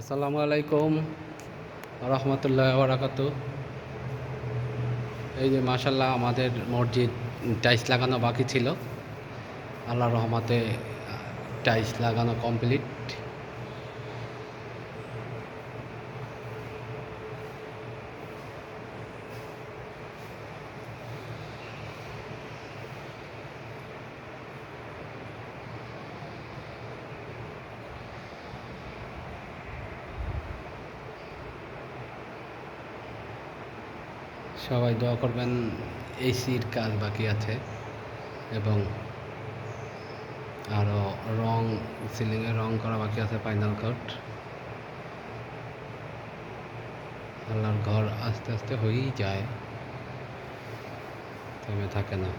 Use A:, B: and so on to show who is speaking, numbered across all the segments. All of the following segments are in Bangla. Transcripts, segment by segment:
A: আসসালামু আলাইকুম রহমতুল্লাহ বরাকাত। এই যে মাশাল্লাহ আমাদের মসজিদ টাইলস লাগানো বাকি ছিল। আল্লাহ রহমতে টাইলস লাগানো কমপ্লিট। সবাই দোয়া করবেন এসির কাজ বাকি আছে এবং আরও রং সিলিংয়ে রং করা বাকি আছে ফাইনাল কোট আল্লাহর ঘর আস্তে আস্তে হয়েই যায় থেমে থাকে না।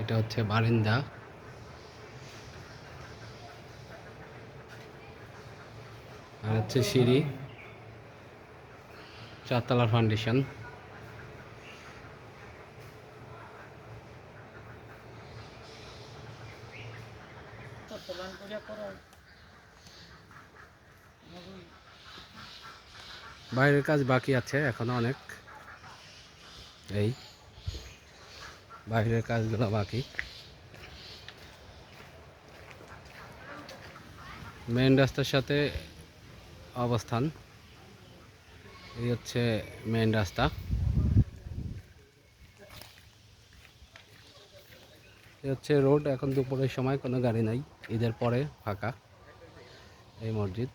A: এটা হচ্ছে বারিন্দা। আর হচ্ছে সিঁড়ি চারতলার ফাউন্ডেশন বাইরের কাজ বাকি আছে এখনও অনেক। এই বাইরের কাজগুলো বাকি। মেন রাস্তার সাথে অবস্থান। এই হচ্ছে মেন রাস্তা। এই হচ্ছে রোড এখন দুপুরের সময়, কোনো গাড়ি নাই। ঈদের পরে ফাঁকা। এই মসজিদ।